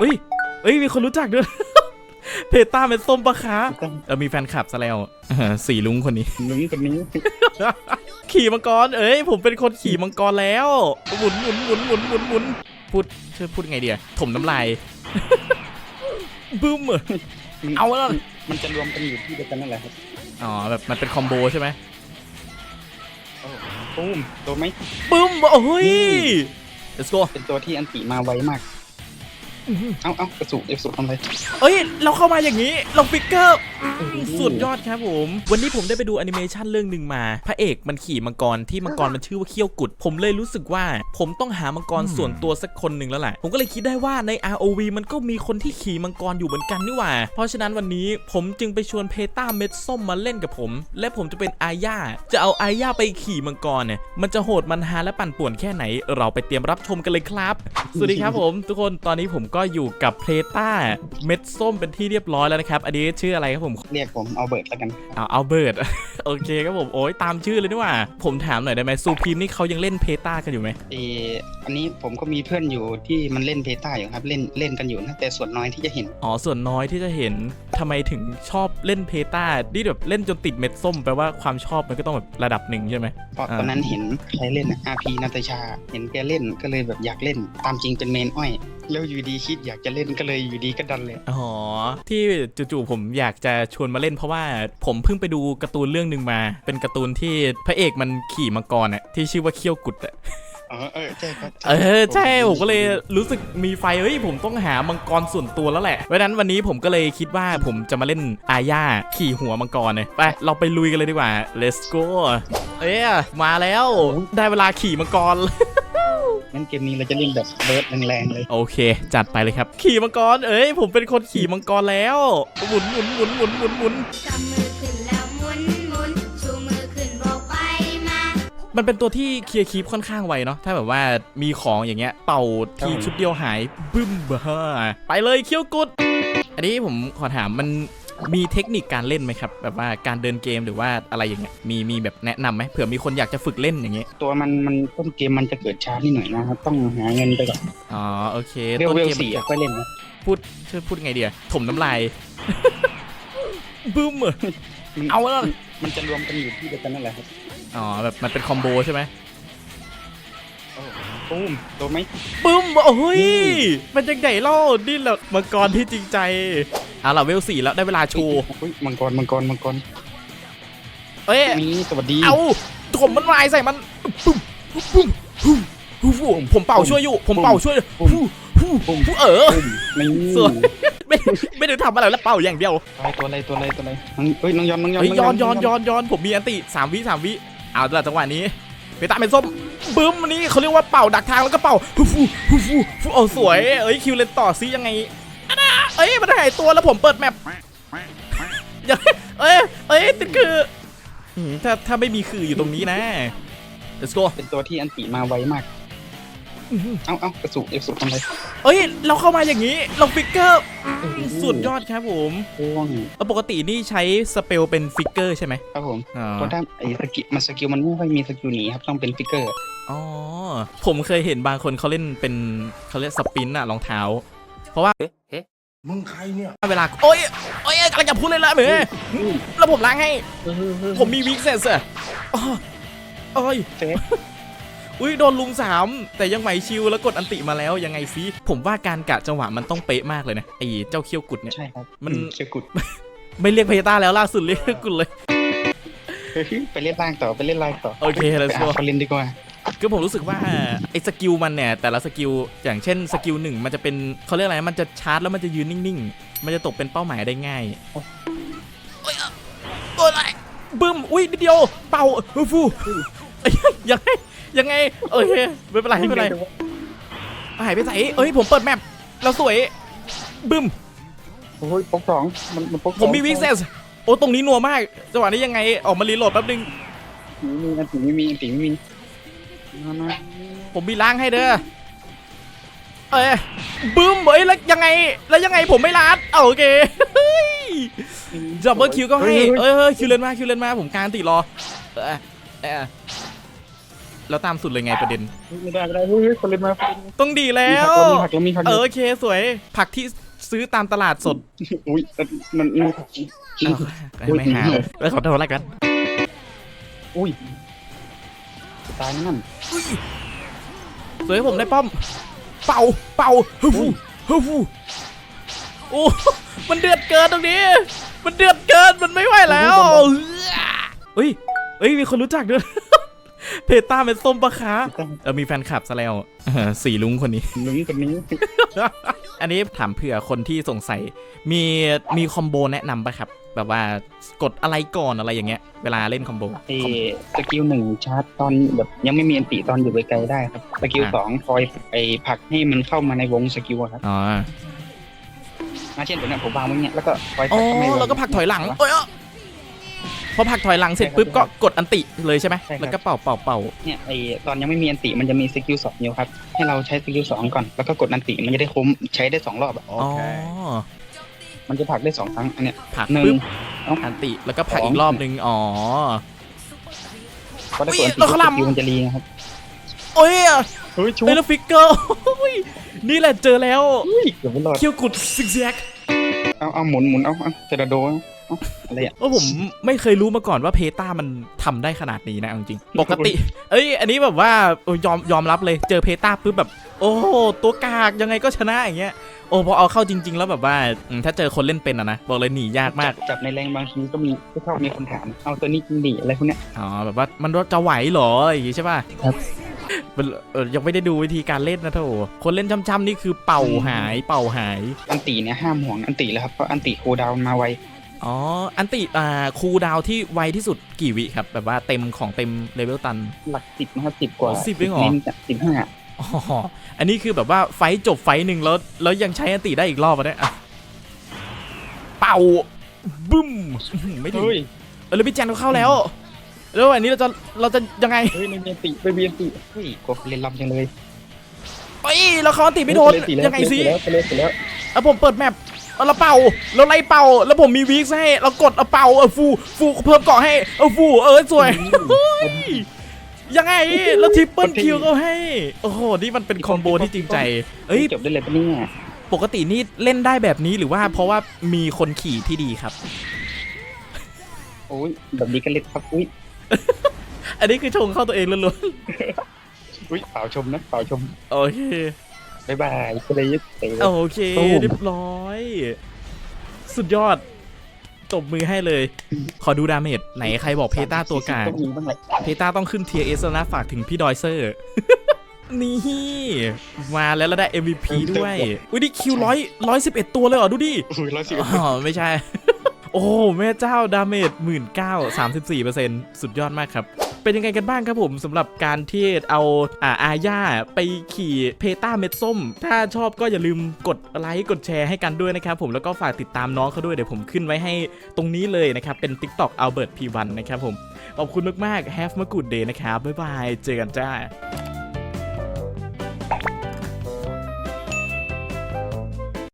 เฮ้ยเฮ้ย มีคนรู้จักด้วย เพต้าเป็นส้มปะคะต้องเออมีแฟนคลับซะแล้วเออสีลุงคนนี้ ลุงคนนี้ ขี่มังกร เอ้ย ผมเป็นคนขี่มังกรแล้ว หมุนหมุนหมุนหมุนหมุนหมุนพูดช่วยพูดไงเดียถมน้ำลาย บึ้มอะเอาแล้ว มันจะรวมกันอยู่ที่เดียวกันนั่นแหละครับอ๋อ แบบมันเป็นคอมโบใช่ไหมปุ้มตัวไหมบึ้มโอ้ย let's go เป็นตัวที่อันติมาไวมาก เอ้าเอ้ากระสุนเอฟสุทำอะไร เอ้ย เราเข้ามาอย่างนี้ เราฟิกเกอร์อืมสุดยอดครับผม วันนี้ผมได้ไปดูแอนิเมชันเรื่องหนึ่งมา พระเอกมันขี่มังกรที่มังกรมันชื่อว่าเขี้ยวกุด ผมเลยรู้สึกว่า ผมต้องหามังกรส่วนตัวสักคนหนึ่งแล้วแหละ ผมก็เลยคิดได้ว่าใน ROV มันก็มีคนที่ขี่มังกรอยู่เหมือนกันนี่หว่า เพราะฉะนั้นวันนี้ผมจึงไปชวนเพต้าเม็ดส้มมาเล่นกับผม และผมจะเป็นอาญาจะเอาอาญาไปขี่มังกรเนี่ย มันจะโหดมันฮาและปั่นป่วนแค่ไหน เราไปเตรียมรับชมกันเลยครับ สวัสดีครับผม ทุกคน ตอนนี้ผมก็อยู่กับเพต้าเม็ดส้มเป็นที่เรียบร้อยแล้วนะครับ อันนี้ชื่ออะไรครับผม เรียกผมเอาเบิร์ดแล้วกัน เอาเอาเบิร์ด โอเคครับผมโอ้ยตามชื่อเลยนี่หว่า ผมถามหน่อยได้ไหมซูพีมนี่เขายังเล่นเพต้ากันอยู่ไหมเอออันนี้ผมก็มีเพื่อนอยู่ที่มันเล่นเพต้าอยู่ครับเล่นเล่นกันอยู่นะแต่ส่วนน้อยที่จะเห็น อ๋อส่วนน้อยที่จะเห็นทำไมถึงชอบเล่นเพต้านี่แบบเล่นจนติดเม็ดส้มแปลว่าความชอบมันก็ต้องแบบระดับหนึ่งใช่ไหม เพราะอ่า ตอนนั้นเห็นใครเล่นอาพีนาตาชา เห็นแกเล่นก็เลยแบบอยากเล่น ตามจริงเป็นเมนอ้อย แล้วอยู่ดีคิดอยากจะเล่นก็เลยอยู่ดีก็ดันเลย อ๋อที่จู่ๆผมอยากจะชวนมาเล่นเพราะว่าผมเพิ่งไปดูการ์ตูนเรื่องหนึ่งมา เป็นการ์ตูนที่พระเอกมันขี่มังกรอะที่ชื่อว่าเขี้ยวกุดอะอ๋อเออใช่ครับเออใช่ผมก็เลยรู้สึกมีไฟเฮ้ยผมต้องหามังกรส่วนตัวแล้วแหละเพราะฉะนั้นวันนี้ผมก็เลยคิดว่าผมจะมาเล่นอาญาขี่หัวมังกรเลยไปเราไปลุยกันเลยดีกว่า let's go เอ้ยมาแล้วได้เวลาขี่มังกรงั้นเกมนี้เราจะเล่นแบบเบิร์ดแรงๆเลย โอเค จัดไปเลยครับ ขี่มังกร เอ้ย ผมเป็นคนขี่มังกรแล้ว หมุนหมุนหมุนหมุนหมุนหมุน มันเป็นตัวที่เคลียร์คีปค่อนข้างไวเนาะถ้าแบบว่ามีของอย่างเงี้ยเป่าทีชุดเดียวหายบึ้มบ้าไปเลยเขี้ยวกุด อันนี้ผมขอถามมันมีเทคนิคการเล่นไหมครับ แบบว่าการเดินเกมหรือว่าอะไรอย่างเงี้ยมีมีแบบแนะนำไหมเผื่อมีคนอยากจะฝึกเล่นอย่างเงี้ยตัวมันมันต้นเกมมันจะเกิดช้านิดหน่อยนะครับต้องหาเงินไปก่อนอ๋อโอเคเวลต้นเวลเกมสี่อะค่อยเล่นนะพูดช่วยพูดไงเดียถมน้ำลาย บึ้มอะมันเอาแล้วมันจะรวมกันอยู่ที่เดียวกันนั่นแหละครับ อ๋อแบบมันเป็นคอมโบใช่ไหมปุ้มตัวไหมบึ้มโอ้ยมันยังไงเล่านี่แหละมังกรที่จริงใจเอาล่ะเวลสี่แล้วได้เวลาโชว์อุ๊ยมังกรมังกรมังกรเอ้ยนี่สวัสดีเอาถมมันลายใส่มันปุ๊บปุ๊บปุ๊บปุ๊บปุ๊บผมเป่าช่วยอยู่ ผมเป่าช่วยปุ๊บปุ๊บปุ๊บเออปุ้มนี่สวยไม่ไม่ได้ทำอะไรแล้วเป่าอย่างเดียวตัวอะไรตัวอะไรตัวอะไรน้องเฮ้ยน้องยอนน้องยอนเฮ้ยย้อนย้อนย้อนย้อนผมมีอันติสามวิสามวิ เอาแต่ละจังหวะนี้ไปตามเป็นส้มบึ้มอันนี้เขาเรียกว่าเป่าดักทางแล้วก็เป่าฟูฟูฟูฟูฟูเอาสวยเอ้ยคิวเลนต่อซิยังไงอันน่ะเอ้ยมันหายตัวแล้วผมเปิดแมปยังเอ้ยเอ้ยติดคือถ้าถ้าไม่มีคืออยู่ตรงนี้นะ let's go เป็นตัวที่อันติมาไวมาก เอ้าเอ้ากระสุนเอฟสุทำอะไรเอ้ย เราเข้ามาอย่างนี้ เราฟิกเกอร์สุดยอดครับผมพ่วงเออปกตินี่ใช้สเปลเป็นฟิกเกอร์ใช่ไหมครับผมอ๋อเพราะถ้าไอ้สกิลมันสกิลมันไม่ค่อยมีสกิลหนีครับต้องเป็นฟิกเกอร์อ๋อผมเคยเห็นบางคนเขาเล่นเป็นเขาเรียกสปินอะรองเท้า เพราะว่ามึงใครเนี่ย เวลา โอ้ย โอ้ยกำลังจะพูดเลยละเหมยแล้วผมล้างให้ ผมมีวิกเซนส์อะอ๋อโอ้ยเซฟ อุ้ยโดนลุมสามแต่ยังไหวชิวแล้วกดอันติมาแล้วยังไงซิผมว่าการกะจังหวะมันต้องเป๊ะมากเลยนะไอ้เจ้าเขี้ยวกุดเนี่ยใช่ครับมันอืเชียร์กุด ไม่เรียกเพต้าแล้วล่าสุดเรียกกุดเลยไปเล่นล่างต่อไปเล่นล่างต่อโอเค let's ไป go หาเขาเล่นดีกว่าคือผมรู้สึกว่าไอ้สกิลมันเนี่ยแต่ละสกิลอย่างเช่นสกิลหนึ่งมันจะเป็นเขาเรียกอะไรมันจะชาร์จแล้วมันจะยืนนิ่งๆ มันจะตกเป็นเป้าหมายได้ง่ายโอ้ยโอ้ยอะไรบึ้มอุ้ยนิดเดียวเป่าฟูฟูเอ้ ยยังไงยังไงโอเคไม่เป็นไรไม่เป็นไรหายไปไหนเอ้ยผมเปิดแมปแล้วสวยบึ้มโอ้ยปกสองมันมันปกสองผมมีวิกเซสโอ้ตรงนี้นัวมากจังหวะนี้ยังไงออกมารีโหลดแป๊บนึงมีมีอันติไม่มีอันติไม่มีมามาผมมีล้างให้เด้อเอ้ยบึ้มเอ้ยแล้วยังไงแล้วยังไงผมไม่ล้านเอาโอเคจับเบอร์คิวก็ให้เอ้ยเอ้ยคิวเลนมาคิวเลนมาผมการตีรอเออเออ แล้วตามสุดเลยไงประเด็น ไม่ได้ไม่ได้เฮ้ยเฮ้ยคนเล่นมาคนเล่นมาต้องดีแล้มีผัวกเรามีผักเรามีผักเออโอเคสวย ผักที่ซื้อตามตลาดสดอุ้ยมันมันมันเอ้าไม่หาเลยไปขอโทษแล้วกันอุ้ยตายนั่นสวยให้ผมได้ป้อม เป่าเป่าฮู้ฮู้ฮู้โอ้มันเดือดเกินตรงนี้ มันเดือดเกินมันไม่ไหวแล้วเฮ้ยเฮ้ยมีคนรู้จักด้วย เพต้าเป็นส้มปะคะเออมีแฟนคลับซะแล้วเออสีลุงคนนี้ ลุงคนนี้ อันนี้ถามเผื่อคนที่สงสัย มีมีคอมโบแนะนำปะครับ แบบว่ากดอะไรก่อนอะไรอย่างเงี้ย เวลาเล่นคอมโบเอสกิลหนึ่งชาร์จตอนแบบยังไม่มีอันติตอนอยู่ไกลๆได้ครับสกิลอะสองคอยไอผลักให้มันเข้ามาในวงสกิลอะครับอ๋อมาเช่นแบบเนี้ยผมวางไว้เนี้ยแล้วก็คอยผอ๋ลักเข้ามาในอวงแล้วก็ผลักถอยหลังเอ้ยเอ้ยพอผลักถอยหลังเสร็จปุ๊บก็กดอันติเลยใช่ไหมใช่ครับ แล้วก็เป่าเป่าเป่าเนี่ยไอตอนยังไม่มีอันติมันจะมีสกิลสองอยู่ครับ ให้เราใช้สกิลสองก่อนแล้วก็กดอันติมันจะได้คุ้มใช้ได้สองรอบอะอ๋อมันจะผลักได้สองครั้งอันเนี้ยผลักหนึ่งปุ๊บเอ้าอันติแล้วก็ผลักสองอีกรอบนึงอ๋อ ก็ได้กดอันติอุ๊ยเราขลำ สกิลมันจะรีนะครับโอ้ยเฮ้ยชุบเฮ้ยแล้วฟิกเกอร์โอ้ยนี่แหละเจอแล้วเฮ้ยเกือบไม่รอดเคียวกุดซิกแซกเอาเอาหมุนหมุนเอาเอาเทราโดเอาเอาอะไรอะว่าผมไม่เคยรู้มาก่อนว่าเพต้ามันทำได้ขนาดนี้นะเอาจริงๆปกติ เอ้ย อันนี้แบบว่าเออยอมยอมรับเลยเจอเพต้าปุ๊บแบบ โอ้โหตัวกากยังไงก็ชนะอย่างเงี้ยโอ้พอเอาเข้าจริง ๆ แล้วแบบว่าอืมถ้าเจอคนเล่นเป็นอะนะบอกเลยหนียากมากจับในแรงบางทีก็มีก็ชอบมีคนถามเอาตัวนี้จริงดิอะไรพวกเนี้ยอ๋อแบบว่ามันจะไหวเหรออย่างงี้ใช่ป่ะครับมันเออยังไม่ได้ดูวิธีการเล่นนะโถคนเล่นช้ำๆนี่คือเป่าหายเป่าหาย อันติเนี่ยห้ามห่วงอันติแล้วครับเพราะอันติคูลดาวน์มาไว อ๋อ อันติอ่าคูลดาวน์ที่ไวที่สุดกี่วิครับ แบบว่าเต็มของเต็มเลเวลตัน หลักสิบนะครับสิบกว่าอ๋อ10เองเหรอ สิบห้าอ๋อ อันนี้คือแบบว่าไฟท์จบไฟท์หนึ่งแล้วแล้วยังใช้อันติได้อีกรอบอะเนี่ยอะเป่าบึ้มอื้อหือไม่ถึงเฮ้ยเออแล้วพี่แจนก็เข้าแล้ว แล้วอันนี้เราจะเราจะยังไงเฮ้ยไม่มีอันติไม่มีอันติเฮ้ยกดเล่นลำจังเลยเอ้ยเราเขาอันติไม่โดนเล่สิแล้วยังไงสิเล่นแล้วเล่นเสร็จแล้ว เอาผมเปิดแมป เอาเราเป่าเราไล่เป่า แล้วผมมีวีคให้ เรากดเอาเป่าเอาฟูฟูเพิ่มเกาะให้เอาฟูเออสวยยังไงแล้วทริปเปิลคิวก็ให้ โอ้โห นี่มันเป็นคอมโบที่จริงใจ เอ้ยจบได้เลยปะเนี่ย ปกตินี่เล่นได้แบบนี้หรือว่าเพราะว่ามีคนขี่ที่ดีครับ โอ้ยแบบนี้ก็เล่นครับ อุ้ย อันนี้คือชงเข้าตัวเองล้วนอุ้ยเปล่าชมนะเปล่าชมๆโอเค บ๊ายบายก็เลยยึดเตะ โอเคตูมเรียบร้อย สุดยอด ตบมือให้เลย ขอดูดาเมจไหนใครบอกเพต้าตัวกลาง ต้องมีบ้างแหละเพต้าต้องขึ้นเทียร์เอสแล้วนะฝากถึงพี่ดอยเซอร์ นี่ มาแล้วแล้วได้ MVP ด้วย อุ้ยนี่คิวร้อยร้อยสิบเอ็ดตัวเลยเหรอ ดูดิ อุ้ยร้อยสิบอ๋อ ไม่ใช่ โอ้โหแม่เจ้า ดาเมจหมื่นเก้าสามสิบสี่เปอร์เซ็นต์สุดยอดมากครับ เป็นยังไงกันบ้างครับผมสำหรับการที่เอาอ่าอาญาไปขี่เพต้าเม็ดส้ม ถ้าชอบก็อย่าลืมกดไลค์กดแชร์ให้กันด้วยนะครับผมแล้วก็ฝากติดตามน้องเขาด้วยเดี๋ยวผมขึ้นไว้ให้ตรงนี้เลยนะครับ เป็น TikTok Albert P1 นะครับผม ขอบคุณมากๆ Have a good day นะครับ บ๊ายบาย เจอกันจ้า